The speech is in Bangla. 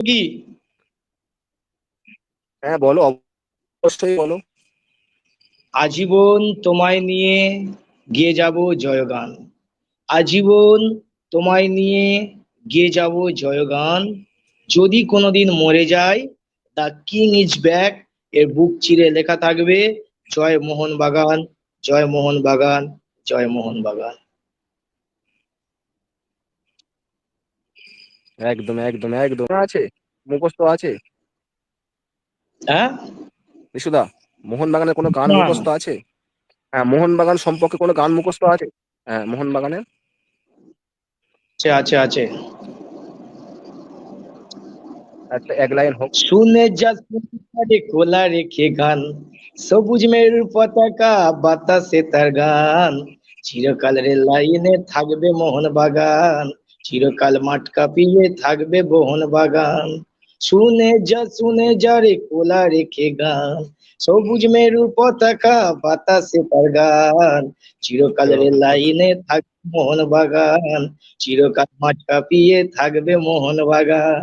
কি? হ্যাঁ বলো অবশ্যই বলো। আজীবন তোমায় নিয়ে গিয়ে যাব জয়গান। আজীবন তোমায় নিয়ে গিয়ে যাব জয়গান। যদি কোনোদিন মরে যায় দ্য কিং ইজ ব্যাক এর বুক চিরে লেখা থাকবে জয় মোহন বাগান জয় মোহন বাগান জয় মোহন বাগান। একদম একদম একদম। আছে? মুখস্থ আছে? হ্যাঁ? বিশুদা মোহনবাগানের কোনো গান। মুখস্থ আছে? হ্যাঁ মোহনবাগান সম্পর্কে কোনো গান মুখস্থ আছে? হ্যাঁ মোহনবাগানের। আছে আছে আছে। একটা এক লাইন হোক। শুনে যা শুনে খোলা রেখে গান সবুজ মেরুর পতাকা বাতাসে তার গান। চিরকাল রে লাইনে থাকবে মোহন বাগান চিরকাল মাঠ কাঁপিয়ে থাকবে মোহন বাগান। শুনে যা শুনে যা রে খোলা রেখে গান। সবুজ মেরুর পতাকা বাতাসে তার গান। চিরকাল রে লাইনে থাকবে মোহন বাগান। চিরকাল মাঠ কাঁপিয়ে থাকবে মোহন বাগান।